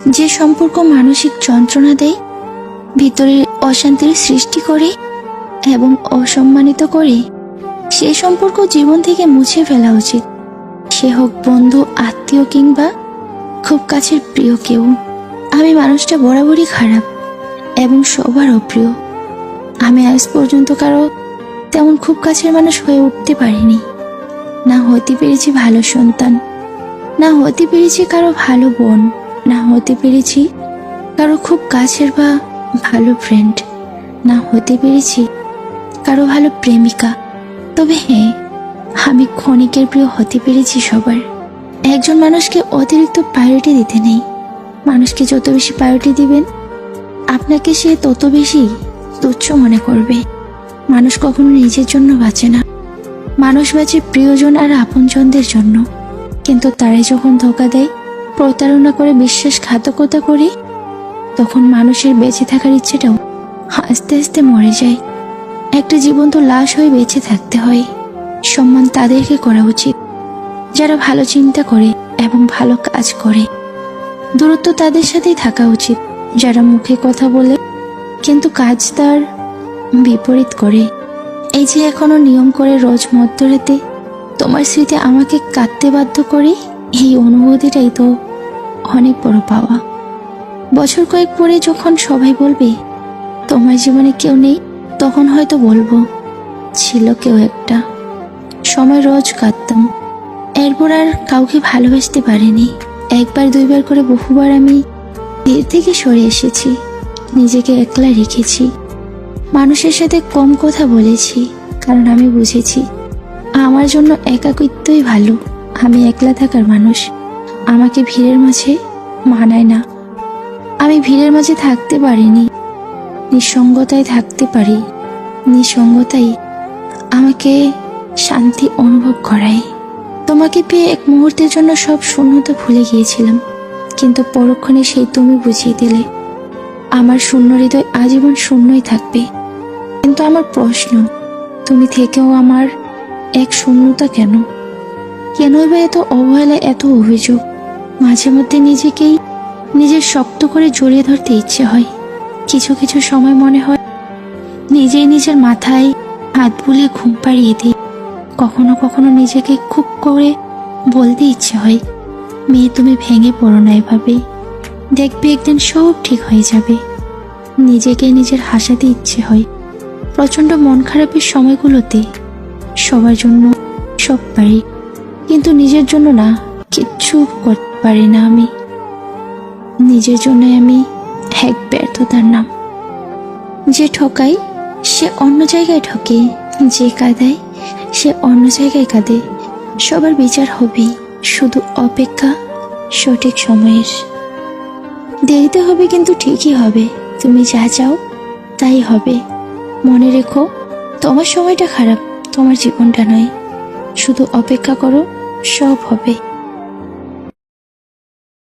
যে সম্পর্ক মানসিক যন্ত্রণা দেয় ভিতরে অশান্তির সৃষ্টি করে এবং অসম্মানিত করে, সে সম্পর্ক জীবন থেকে মুছে ফেলা উচিত। সে হোক বন্ধু, আত্মীয় কিংবা খুব কাছের প্রিয় কেউ। আমি মানুষটা বরাবরই খারাপ এবং সবার অপ্রিয়। আমি আজ পর্যন্ত কারও তেমন খুব কাছের মানুষ হয়ে উঠতে পারিনি। না হতে পেরেছি ভালো সন্তান, না হতে পেরেছি কারও ভালো বোন। না হতে পেরেছি। কারও খুব কাছের বা ভালো ফ্রেন্ড না হতে পেরেছি, কারও ভালো প্রেমিকা। তবে হ্যাঁ আমি ক্ষণিকের প্রিয় হতে পেরেছি সবার। একজন মানুষকে অতিরিক্ত প্রায়োরিটি দিতে নেই। মানুষকে যত বেশি প্রায়োরিটি দিবেন, আপনাকে সে তত বেশি তুচ্ছ মনে করবে। মানুষ কখনো নিজের জন্য বাঁচে না। মানুষ বাঁচে প্রিয়জন আর আপনজনদের জন্য। কিন্তু তারাই যখন ধোকা দেয় প্রতারণা করে বিশ্বাসঘাতকতা করি, তখন মানুষের বেঁচে থাকার ইচ্ছেটাও আস্তে আস্তে মরে যায়। একটা জীবন্ত লাশ হয়ে বেঁচে থাকতে হয়। সম্মান তাদেরকে করা উচিত, যারা ভালো চিন্তা করে এবং ভালো কাজ করে। দূরত্ব তাদের সাথেই থাকা উচিত, যারা মুখে কথা বলে কিন্তু কাজ তার বিপরীত করে। এই যে এখনও নিয়ম করে রোজ মধ্যরাতে তোমার স্মৃতি আমাকে কাঁদতে বাধ্য করে, এই অনুভূতিটাই তো অনেক বড় পাওয়া। বছর কয়েক পরে যখন সবাই বলবে, তোমার জীবনে কেউ নেই, তখন হয়তো বলব, ছিল কেউ একটা। সময় রোজ কাঁদতাম এরপর আর কাউকে ভালোবাসতে পারিনি। একবার দুইবার করে বহুবার আমি ভিড় থেকে সরে এসেছি। নিজেকে একলা রেখেছি। মানুষের সাথে কম কথা বলেছি, কারণ আমি বুঝেছি, আমার জন্য একাকিত্বই ভালো। আমি একলা থাকার মানুষ। আমাকে ভিড়ের মাঝে মানায় না। আমি ভিড়ের মাঝে থাকতে পারিনি। নিঃসঙ্গতায় থাকতে পারি। নিঃসঙ্গতাই আমাকে শান্তি অনুভব করায়। তোমাকে পেয়ে এক মুহূর্তের জন্য সব শূন্যতা ভুলে গিয়েছিলাম। কিন্তু পরক্ষণে সেই তুমি বুঝিয়ে দিলে, আমার শূন্য হৃদয় আজীবন শূন্যই থাকবে। কিন্তু আমার প্রশ্ন, তুমি থেকেও আমার এক শূন্যতা কেন? কেনই বা এত অবহেলা এত অভিযোগ? মাঝে মধ্যে নিজেকেই নিজের শক্ত করে জড়িয়ে ধরতে ইচ্ছে হয়। কিছু কিছু সময় মনে হয় নিজেই নিজের মাথায় হাত বুলিয়ে ঘুম পাড়িয়ে দিই। কখনো কখনো নিজেকে খুব করে বলতে ইচ্ছে হয়, মেয়ে, তুমি ভেঙে পড়ো না এভাবে। দেখবে একদিন সব ঠিক হয়ে যাবে। নিজেকে নিজের হাসাতে ইচ্ছে হয়। প্রচণ্ড মন খারাপের সময়গুলোতে সবার জন্য সব পারি। কিন্তু নিজের জন্য না। কিচ্ছু করতে পারি না আমি। নিজের জন্য আমি এক ব্যর্থতার নাম। যে ঠকাই সে অন্য জায়গায় ঠকে। যে কাঁদায়, সে অন্য জায়গায় কাঁদে। সবার বিচার হবে শুধু অপেক্ষা সঠিক সময়ের। দেরিতে হবে কিন্তু ঠিকই হবে। তুমি যা চাও, তাই হবে। মনে রেখো, তোমার সময়টা খারাপ, তোমার জীবনটা নয়। শুধু অপেক্ষা করো, সব হবে।